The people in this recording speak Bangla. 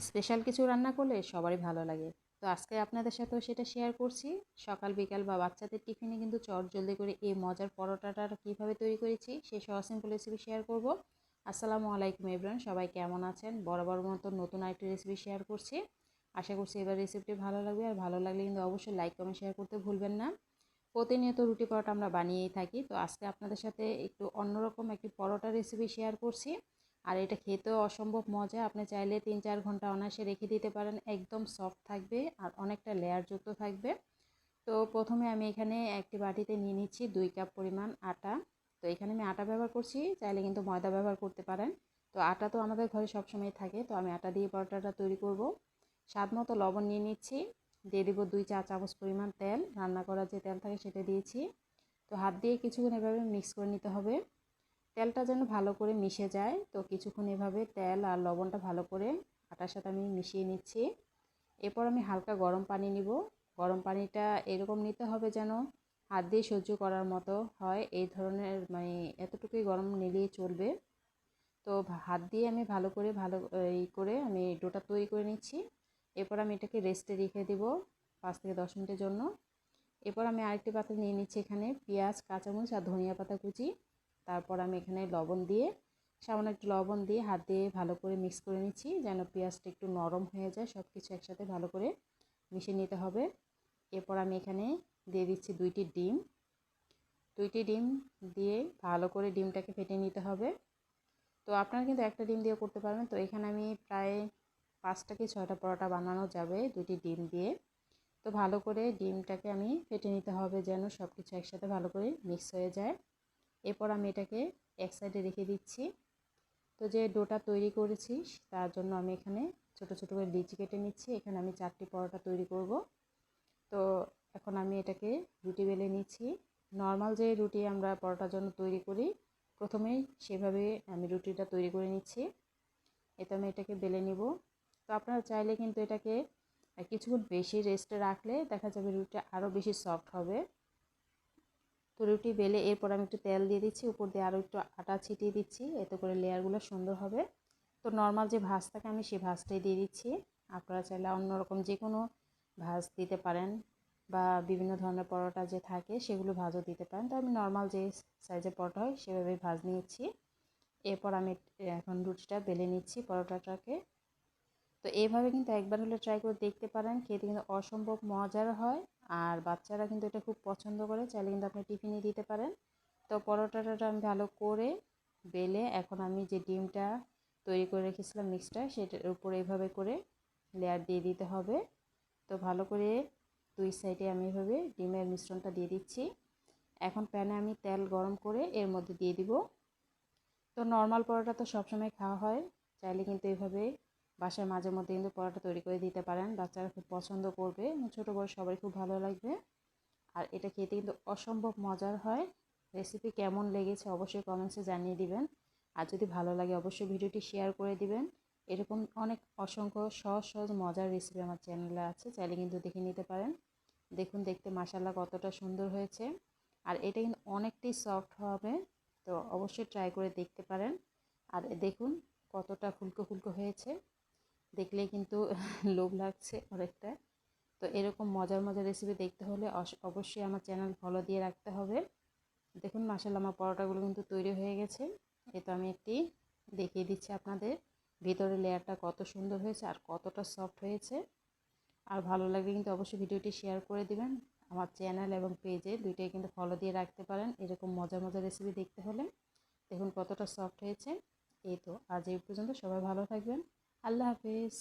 স্পেশাল কিছু রান্না করলে সবারই ভালো লাগে। তো আজকে আপনাদের সাথেও সেটা শেয়ার করছি। সকাল, বিকাল বা বাচ্চাদের টিফিনে কিন্তু চট জলদি করে এই মজার পরোটাটা কীভাবে তৈরি করেছি সেই সহজ সিম্পল রেসিপি শেয়ার করব। আসসালামু আলাইকুম এভরান সবাই কেমন আছেন? বড় বড় মতো নতুন আরেকটি রেসিপি শেয়ার করছি। আশা করছি এবার রেসিপিটি ভালো লাগবে। আর ভালো লাগলে কিন্তু অবশ্যই লাইক কমেন্ট শেয়ার করতে ভুলবেন না। প্রতিনিয়ত রুটি পরোটা আমরা বানিয়েই থাকি। তো আজকে আপনাদের সাথে একটু অন্যরকম একটি পরোটা রেসিপি শেয়ার করছি। আর এটা খেতেও অসম্ভব মজা। আপনি চাইলে তিন চার ঘণ্টা অনায়াসে রেখে দিতে পারেন, একদম সফট থাকবে আর অনেকটা লেয়ারযুক্ত থাকবে। তো প্রথমে আমি এখানে একটি বাটিতে নিয়ে নিচ্ছি দুই কাপ পরিমাণ আটা। তো এখানে আমি আটা ব্যবহার করছি, চাইলে কিন্তু ময়দা ব্যবহার করতে পারেন। তো আটা তো আমাদের ঘরে সবসময় থাকে, তো আমি আটা দিয়ে পরোটাটা তৈরি করব। স্বাদ মতো লবণ নিয়ে নিচ্ছি, দিয়ে দেবো দুই চা চামচ পরিমাণ তেল। রান্না করার যে তেল থাকে সেটা দিয়েছি। তো হাত দিয়ে কিছুক্ষণ এভাবে মিক্স করে নিতে হবে। তেলটা যেন ভালো করে মিশে যায়। তো কিছুক্ষণ এভাবে তেল আর লবণটা ভালো করে আটার সাথে আমি মিশিয়ে নিচ্ছি। এরপর আমি হালকা গরম পানি নিব। গরম পানিটা এরকম নিতে হবে যেন হাত দিয়ে সহ্য করার মতো হয়। এই ধরনের মানে এতটুকুই গরম নিলেই চলবে। তো হাত দিয়ে আমি ভালো করে, ভালো, এই করে আমি ডোটা তৈরি করে নিচ্ছি। এরপর আমি এটাকে রেস্টে রেখে দেবো পাঁচ থেকে দশ মিনিটের জন্য। এরপর আমি আরেকটি পাতা নিয়ে নিচ্ছি এখানে পেঁয়াজ, কাঁচামরিচ আর ধনিয়া পাতা কুচি। তারপর আমি এখানে লবণ দিয়ে, সামান্য একটু লবণ দিয়ে হাত দিয়ে ভালো করে মিক্স করে নিচ্ছি যেন পেঁয়াজটা একটু নরম হয়ে যায় সব কিছু একসাথে ভালো করে মিশিয়ে নিতে হবে। এরপর আমি এখানে দিয়ে দিচ্ছি দুইটি ডিম। দুইটি ডিম দিয়ে ভালো করে ডিমটাকে ফেটে নিতে হবে। তো আপনারা কিন্তু একটা ডিম দিয়ে করতে পারবেন। তো এখানে আমি প্রায় পাঁচটা কি ছয়টা পরোটা বানানো যাবে দুটি ডিম দিয়ে। তো ভালো করে ডিমটাকে আমি ফেটে নিতে হবে যেন সব কিছু একসাথে ভালো করে মিক্স হয়ে যায়। এরপর আমি এটাকে এক সাইডে রেখে দিচ্ছি। তো যে ডোটা তৈরি করেছি, তার জন্য আমি এখানে ছোট ছোট করে লিচি কেটে নিচ্ছি। এখানে আমি চারটি পরোটা তৈরি করব। তো এখন আমি এটাকে রুটি বেলে নিচ্ছি। নর্মাল যে রুটি আমরা পরোটার জন্য তৈরি করি, প্রথমেই সেভাবে আমি রুটিটা তৈরি করে নিচ্ছি। এতে আমি এটাকে বেলে নিব। তো আপনারা চাইলে কিন্তু এটাকে কিছুক্ষণ বেশি রেস্টে রাখলে দেখা যাবে রুটিটা আরও বেশি সফট হবে। রুটি বেলে এরপর আমি একটু তেল দিয়ে দিচ্ছি, উপর দিয়ে আরও একটু আটা ছিটিয়ে দিচ্ছি, এতে করে লেয়ারগুলো সুন্দর হবে। তো নর্মাল যে ভাজ থাকে আমি সেই ভাজটাই দিয়ে দিচ্ছি। আপনারা চাইলে অন্যরকম যে কোনো ভাজ দিতে পারেন বা বিভিন্ন ধরনের পরোটা যে থাকে সেগুলো ভাজও দিতে পারেন। তো আমি নর্মাল যে সাইজের পরোটা হয় সেভাবে ভাজ নিয়েছি। এরপর আমি এখন রুটিটা বেলে নিচ্ছি পরোটাটাকে। তো এইভাবে কিন্তু একবার হলে ট্রাই করে দেখতে পারেন, খেতে কিন্তু অসম্ভব মজার হয়। আর বাচ্চারা কিন্তু এটা খুব পছন্দ করে, চাইলে কিন্তু আপনি টিফিনে দিতে পারেন। তো পরোটাটা আমি ভালো করে বেলে এখন আমি যে ডিমটা তৈরি করে রেখেছিলাম মিক্সটা সেটার উপরে এভাবে করে লেয়ার দিয়ে দিতে হবে। তো ভালো করে দুই সাইডে আমি এভাবে ডিমের মিশ্রণটা দিয়ে দিচ্ছি। এখন প্যানে আমি তেল গরম করে এর মধ্যে দিয়ে দিব। তো নর্মাল পরোটা তো সবসময় খাওয়া হয়, চাইলে কিন্তু এভাবে বাসায় মাঝে মধ্যে কিন্তু পরোটা তৈরি করে দিতে পারেন। বাচ্চারা খুব পছন্দ করবে। ছোটো বড় সবাই খুব ভালো লাগবে। আর এটা খেতে কিন্তু অসম্ভব মজার হয়। রেসিপি কেমন লেগেছে অবশ্যই কমেন্টসে জানিয়ে দিবেন। আর যদি ভালো লাগে অবশ্যই ভিডিওটি শেয়ার করে দিবেন। এরকম অনেক অসংখ্য সহজ সহজ মজার রেসিপি আমার চ্যানেলে আছে। চাইলে কিন্তু দেখে নিতে পারেন। দেখুন, দেখতে মাসাল্লা কতটা সুন্দর হয়েছে। আর এটা কিন্তু অনেকটাই সফট হবে। তো অবশ্যই ট্রাই করে দেখতে পারেন। আর দেখুন, কতটা ফুলকো ফুলকো হয়েছে। দেখলেই কিন্তু লোভ লাগছে অনেকটা তো এরকম মজার মজার রেসিপি দেখতে হলে অবশ্যই আমার চ্যানেল ফলো দিয়ে রাখতে হবে। দেখুন মাসাল আমার পরোটাগুলো কিন্তু তৈরি হয়ে গেছে। এ তো আমি একটি দেখিয়ে দিচ্ছি আপনাদের। ভিতরে লেয়ারটা কত সুন্দর হয়েছে আর কতটা সফট হয়েছে। আর ভালো লাগলে কিন্তু অবশ্যই ভিডিওটি শেয়ার করে দিবেন। আমার চ্যানেল এবং পেজে দুইটাই কিন্তু ফলো দিয়ে রাখতে পারেন। এরকম মজার মজার রেসিপি দেখতে হলে। দেখুন কতটা সফট হয়েছে। এই তো আজ এই পর্যন্ত সবাই ভালো থাকবেন। আল্লাহ হাফিজ।